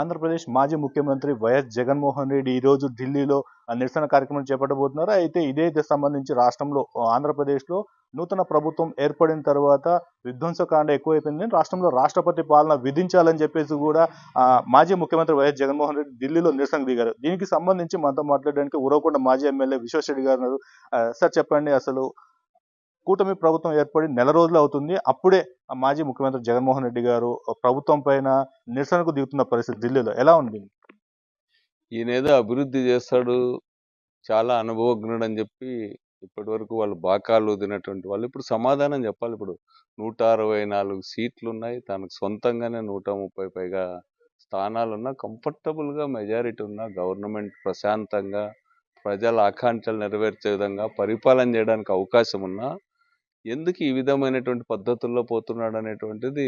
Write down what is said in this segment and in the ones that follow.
ఆంధ్రప్రదేశ్ మాజీ ముఖ్యమంత్రి వైఎస్ జగన్మోహన్ రెడ్డి ఈ రోజు ఢిల్లీలో నిరసన కార్యక్రమం చేపట్టబోతున్నారు. అయితే ఇదే సంబంధించి రాష్ట్రంలో ఆంధ్రప్రదేశ్లో నూతన ప్రభుత్వం ఏర్పడిన తర్వాత విధ్వంసకాండ ఎక్కువైపోయింది రాష్ట్రంలో రాష్ట్రపతి పాలన విధించాలని చెప్పేసి కూడా మాజీ ముఖ్యమంత్రి వైఎస్ జగన్మోహన్ రెడ్డి ఢిల్లీలో నిరసన దిగారు. దీనికి సంబంధించి మనతో మాట్లాడడానికి ఉరవకొండ మాజీ ఎమ్మెల్యే విశ్వేశ్వరెడ్డి గారు సార్ చెప్పండి అసలు కూటమి ప్రభుత్వం ఏర్పడి నెల రోజులు అవుతుంది. అప్పుడే ఆ మాజీ ముఖ్యమంత్రి జగన్మోహన్ రెడ్డి గారు ప్రభుత్వం పైన నిరసనకు దిగుతున్న పరిస్థితి ఢిల్లీలో ఎలా ఉంది ఈయనేదో అభివృద్ధి చేస్తాడు చాలా అనుభవజ్ఞుడు అని చెప్పి ఇప్పటి వరకు వాళ్ళు బాకాలు తినటువంటి వాళ్ళు. ఇప్పుడు సమాధానం చెప్పాలి. ఇప్పుడు నూట అరవై నాలుగు సీట్లు ఉన్నాయి. తనకు సొంతంగానే నూట ముప్పై పైగా స్థానాలు ఉన్నా మెజారిటీ ఉన్న గవర్నమెంట్ ప్రశాంతంగా ప్రజల ఆకాంక్షలు నెరవేర్చే విధంగా పరిపాలన చేయడానికి అవకాశం ఉన్నా ఎందుకు ఈ విధమైనటువంటి పద్ధతుల్లో పోతున్నాడు అనేటువంటిది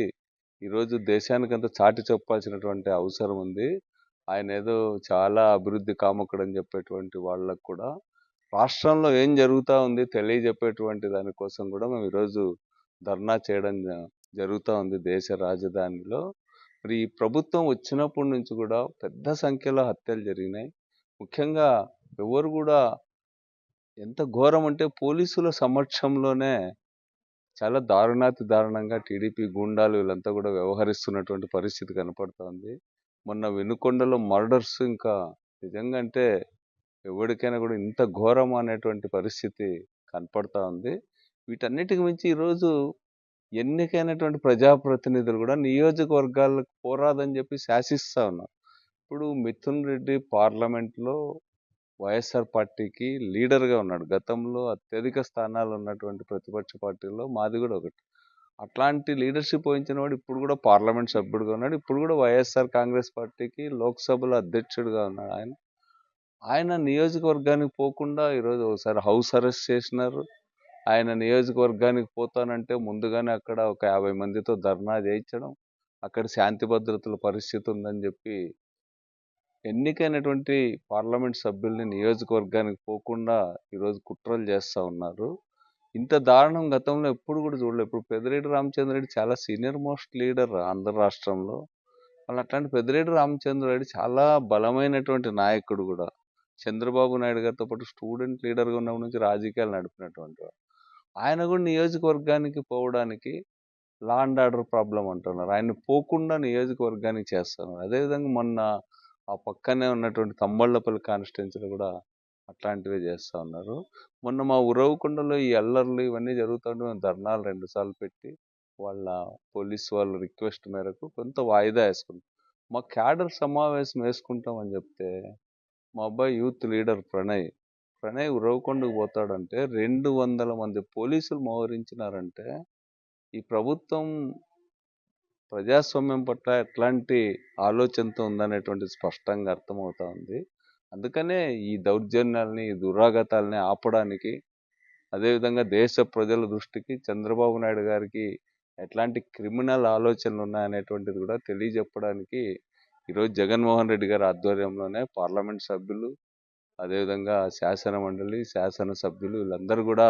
ఈరోజు దేశానికంతా చాటి చెప్పాల్సినటువంటి అవసరం ఉంది. ఆయన ఏదో చాలా అభివృద్ధి కామకుడని చెప్పేటువంటి వాళ్ళకు కూడా రాష్ట్రంలో ఏం జరుగుతూ ఉంది తెలియజెప్పేటువంటి దానికోసం కూడా మేము ఈరోజు ధర్నా చేయడం జ- జరుగుతూ ఉంది దేశ రాజధానిలో. మరి ఈ ప్రభుత్వం వచ్చినప్పటి నుంచి కూడా పెద్ద సంఖ్యలో హత్యలు జరిగినాయి. ముఖ్యంగా ఎవరు కూడా ఎంత ఘోరం అంటే పోలీసుల సమక్షంలోనే చాలా దారుణాతి దారుణంగా టీడీపీ గూండాలు వీళ్ళంతా కూడా వ్యవహరిస్తున్నటువంటి పరిస్థితి కనపడుతోంది. మొన్న వెనుకొండలో మర్డర్స్ ఇంకా నిజంగా అంటే ఎవరికైనా కూడా ఇంత ఘోరం అనేటువంటి పరిస్థితి కనపడతా ఉంది వీటన్నిటికి మించి ఈరోజు ఎన్నికైనటువంటి ప్రజాప్రతినిధులు కూడా నియోజకవర్గాలకు పోరాదని చెప్పి శాసిస్తా ఉన్నారు. ఇప్పుడు మిథున్ రెడ్డి పార్లమెంట్లో వైఎస్ఆర్ పార్టీకి లీడర్గా ఉన్నాడు. గతంలో అత్యధిక స్థానాలు ఉన్నటువంటి ప్రతిపక్ష పార్టీల్లో మాది కూడా ఒకటి. అట్లాంటి లీడర్షిప్ వహించిన వాడు ఇప్పుడు కూడా పార్లమెంట్ సభ్యుడిగా ఉన్నాడు. ఇప్పుడు కూడా వైఎస్ఆర్ కాంగ్రెస్ పార్టీకి లోక్సభలో అధ్యక్షుడిగా ఉన్నాడు ఆయన. ఆయన నియోజకవర్గానికి పోకుండా ఈరోజు ఒకసారి హౌస్ అరెస్ట్ చేసినారు. ఆయన నియోజకవర్గానికి పోతానంటే ముందుగానే అక్కడ ఒక యాభై మందితో ధర్నా చేయించడం అక్కడ శాంతి భద్రతల పరిస్థితి ఉందని చెప్పి ఎన్నికైనటువంటి పార్లమెంట్ సభ్యుల్ని నియోజకవర్గానికి పోకుండా ఈరోజు కుట్రలు చేస్తూ ఉన్నారు. ఇంత దారుణం గతంలో ఎప్పుడు కూడా చూడలేదు ఇప్పుడు పెద్దిరెడ్డి రామచంద్రరెడ్డి చాలా సీనియర్ మోస్ట్ లీడర్ ఆంధ్ర రాష్ట్రంలో. వాళ్ళు అట్లాంటి పెద్దిరెడ్డి రామచంద్రరెడ్డి చాలా బలమైనటువంటి నాయకుడు కూడా. చంద్రబాబు నాయుడు గారితో పాటు స్టూడెంట్ లీడర్గా ఉన్నప్పటి నుంచి రాజకీయాలు నడిపినటువంటి వాడు. ఆయన కూడా నియోజకవర్గానికి పోవడానికి లా అండ్ ఆర్డర్ ప్రాబ్లం అంటున్నారు. ఆయన పోకుండా నియోజకవర్గానికి చేస్తున్నారు. అదేవిధంగా మొన్న ఆ పక్కనే ఉన్నటువంటి తంబళ్ళపల్లి కాన్స్టిట్యున్సీలో కూడా అట్లాంటివే చేస్తూ ఉన్నారు. మొన్న మా ఉరవకొండలో ఈ అల్లర్లు ఇవన్నీ జరుగుతుంటే మేము ధర్నాలు రెండు సార్లు పెట్టి వాళ్ళ పోలీస్ వాళ్ళ రిక్వెస్ట్ మేరకు కొంత వాయిదా వేసుకున్నాం. మా క్యాడర్ సమావేశం వేసుకుంటామని చెప్తే మా అబ్బాయి యూత్ లీడర్ ప్రణయ్ ప్రణయ్ ఉరవకొండకు పోతాడంటే రెండు వందల మంది పోలీసులు మోహరించినారంటే ఈ ప్రభుత్వం ప్రజాస్వామ్యం పట్ల ఎట్లాంటి ఆలోచనతో ఉందనేటువంటి స్పష్టంగా అర్థమవుతా ఉంది. అందుకనే ఈ దౌర్జన్యాల్ని ఈ దురాగతాలని ఆపడానికి అదేవిధంగా దేశ ప్రజల దృష్టికి చంద్రబాబు నాయుడు గారికి ఎట్లాంటి క్రిమినల్ ఆలోచనలు ఉన్నాయనేటువంటిది కూడా తెలియజెప్పడానికి ఈరోజు జగన్మోహన్ రెడ్డి గారి ఆధ్వర్యంలోనే పార్లమెంట్ సభ్యులు అదేవిధంగా శాసన మండలి శాసన సభ్యులు వీళ్ళందరూ కూడా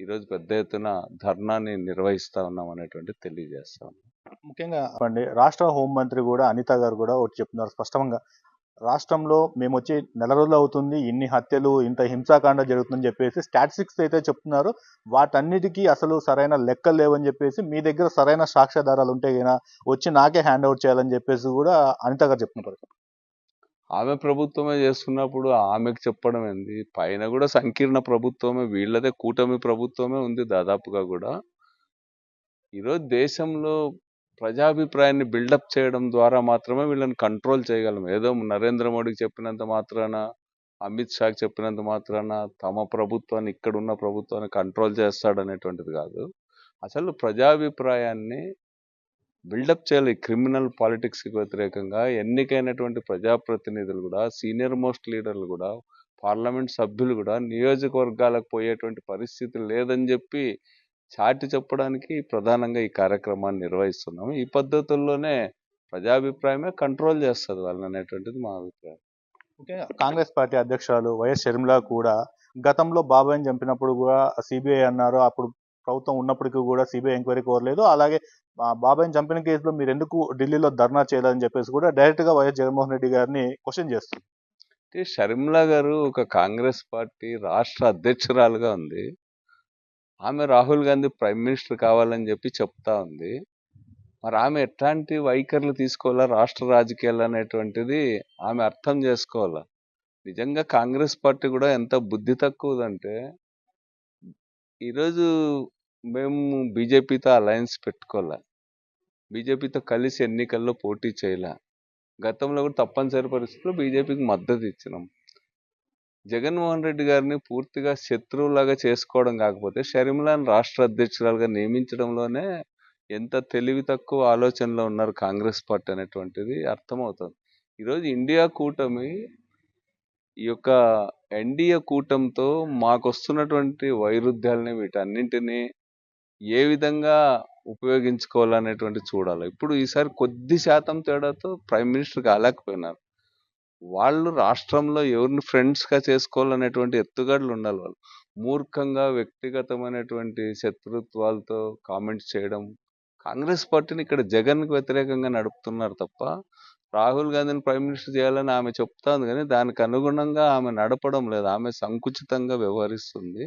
ఈరోజు పెద్ద ఎత్తున ధర్నాన్ని నిర్వహిస్తా ఉన్నాం అనేటువంటి తెలియజేస్తా ఉన్నాం. ముఖ్యంగా అండి రాష్ట్ర హోంమంత్రి కూడా అనిత గారు కూడా ఒకటి చెప్తున్నారు స్పష్టంగా. రాష్ట్రంలో మేము వచ్చి నెల రోజులు అవుతుంది ఇన్ని హత్యలు ఇంత హింసాకాండ జరుగుతుందని చెప్పేసి స్టాటిస్టిక్స్ అయితే చెప్తున్నారు. వాటన్నిటికీ అసలు సరైన లెక్కలు లేవని చెప్పేసి మీ దగ్గర సరైన సాక్ష్యాధారాలు ఉంటే కైనా వచ్చి నాకే హ్యాండ్ అవుట్ చేయాలని చెప్పేసి కూడా అనిత గారు చెప్తున్నారు. ఆమె ప్రభుత్వమే చేస్తున్నప్పుడు ఆమెకు చెప్పడం ఏంది? పైన కూడా సంకీర్ణ ప్రభుత్వమే వీళ్ళదే కూటమి ప్రభుత్వమే ఉంది దాదాపుగా కూడా. ఈరోజు దేశంలో ప్రజాభిప్రాయాన్ని బిల్డప్ చేయడం ద్వారా మాత్రమే వీళ్ళని కంట్రోల్ చేయగలం. ఏదో నరేంద్ర మోడీకి చెప్పినంత మాత్రాన అమిత్ షాకి చెప్పినంత మాత్రాన తమ ప్రభుత్వాన్ని ఇక్కడ ఉన్న ప్రభుత్వాన్ని కంట్రోల్ చేస్తాడనేటువంటిది కాదు. అసలు ప్రజాభిప్రాయాన్ని బిల్డప్ చేయాలి. క్రిమినల్ పాలిటిక్స్కి వ్యతిరేకంగా ఎన్నికైనటువంటి ప్రజాప్రతినిధులు కూడా సీనియర్ మోస్ట్ లీడర్లు కూడా పార్లమెంట్ సభ్యులు కూడా నియోజకవర్గాలకు పోయేటువంటి పరిస్థితి లేదని చెప్పి చాటి చెప్పడానికి ప్రధానంగా ఈ కార్యక్రమాన్ని నిర్వహిస్తున్నాం ఈ పద్ధతుల్లోనే ప్రజాభిప్రాయమే కంట్రోల్ చేస్తుంది వాళ్ళని అనేటువంటిది మా అభిప్రాయం. ముఖ్యంగా కాంగ్రెస్ పార్టీ అధ్యక్షురాలు వైఎస్ షర్మిల కూడా గతంలో బాబాయ్ని చంపినప్పుడు కూడా సిబిఐ అన్నారు. అప్పుడు ప్రభుత్వం ఉన్నప్పటికీ కూడా సిబిఐ ఎంక్వైరీ కోరలేదు. అలాగే బాబాయ్ని చంపిన కేసులో మీరు ఎందుకు ఢిల్లీలో ధర్నా చేయాలని చెప్పేసి కూడా డైరెక్ట్గా వైఎస్ జగన్మోహన్ రెడ్డి గారిని క్వశ్చన్ చేస్తుంది అంటే షర్మిల గారు ఒక కాంగ్రెస్ పార్టీ రాష్ట్ర అధ్యక్షురాలుగా ఉంది. ఆమె రాహుల్ గాంధీ ప్రైమ్ మినిస్టర్ కావాలని చెప్పి చెప్తా ఉంది. మరి ఆమె ఎట్లాంటి వైఖరులు తీసుకోవాలా? రాష్ట్ర రాజకీయాలు అనేటువంటిది ఆమె అర్థం చేసుకోవాలా? నిజంగా కాంగ్రెస్ పార్టీ కూడా ఎంత బుద్ధి తక్కువదంటే ఈరోజు మేము బీజేపీతో అలయన్స్ పెట్టుకోవాలి? బీజేపీతో కలిసి ఎన్నికల్లో పోటీ చేయలే? గతంలో కూడా తప్పనిసరి పరిస్థితుల్లో బీజేపీకి మద్దతు ఇచ్చినాం. జగన్మోహన్ రెడ్డి గారిని పూర్తిగా శత్రువులాగా చేసుకోవడం కాకపోతే షర్మిలాను రాష్ట్ర అధ్యక్షురాలుగా నియమించడంలోనే ఎంత తెలివి తక్కువ ఆలోచనలో ఉన్నారు కాంగ్రెస్ పార్టీ అనేటువంటిది అర్థమవుతుంది. ఈరోజు ఇండియా కూటమి ఈ యొక్క ఎన్డీఏ కూటమితో మాకు వస్తున్నటువంటి వైరుధ్యాలని వీటన్నింటినీ ఏ విధంగా ఉపయోగించుకోవాలనేటువంటి చూడాలి. ఇప్పుడు ఈసారి కొద్ది శాతం తేడాతో ప్రైమ్ మినిస్టర్ కాలేకపోయినారు. వాళ్ళు రాష్ట్రంలో ఎవరిని ఫ్రెండ్స్గా చేసుకోవాలనేటువంటి ఎత్తుగడలు ఉండాలి వాళ్ళు. మూర్ఖంగా వ్యక్తిగతమైనటువంటి శత్రుత్వాలతో కామెంట్స్ చేయడం. కాంగ్రెస్ పార్టీని ఇక్కడ జగన్కి వ్యతిరేకంగా నడుపుతున్నారు తప్ప రాహుల్ గాంధీని ప్రైమ్ మినిస్టర్ చేయాలని ఆమె చెప్తాంది కానీ దానికి అనుగుణంగా ఆమె నడపడం లేదు. ఆమె సంకుచితంగా వ్యవహరిస్తుంది.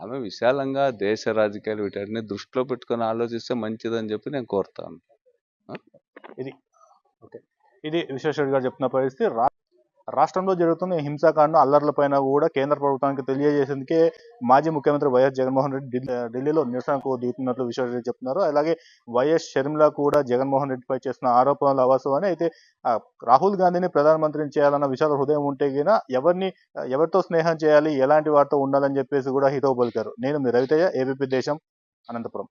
ఆమె విశాలంగా దేశ రాజకీయాలు వీటన్ని దృష్టిలో పెట్టుకొని ఆలోచిస్తే మంచిదని చెప్పి నేను కోరుతాను. ఇది విశ్వేశ్వర గారు చెప్తున్న పరిస్థితి. రాష్ట్రంలో జరుగుతున్న ఈ హింసాకాండ అల్లర్లపైన కూడా కేంద్ర ప్రభుత్వానికి తెలియజేసేందుకే మాజీ ముఖ్యమంత్రి వైఎస్ జగన్మోహన్ రెడ్డి ఢిల్లీలో నిరసనకు దిగుతున్నట్లు విశ్వేశ్వర రెడ్డి చెప్తున్నారు. అలాగే వైఎస్ షర్మిల కూడా జగన్మోహన్ రెడ్డిపై చేసిన ఆరోపణలు అవాస్తవని అయితే రాహుల్ గాంధీని ప్రధానమంత్రిని చేయాలన్న విశాల హృదయం ఉంటే గిన ఎవరిని ఎవరితో స్నేహం చేయాలి ఎలాంటి వారితో ఉండాలని చెప్పేసి కూడా హితవు పలికారు. నేను మీ రవితయ్య ఏబీపీ దేశం అనంతపురం.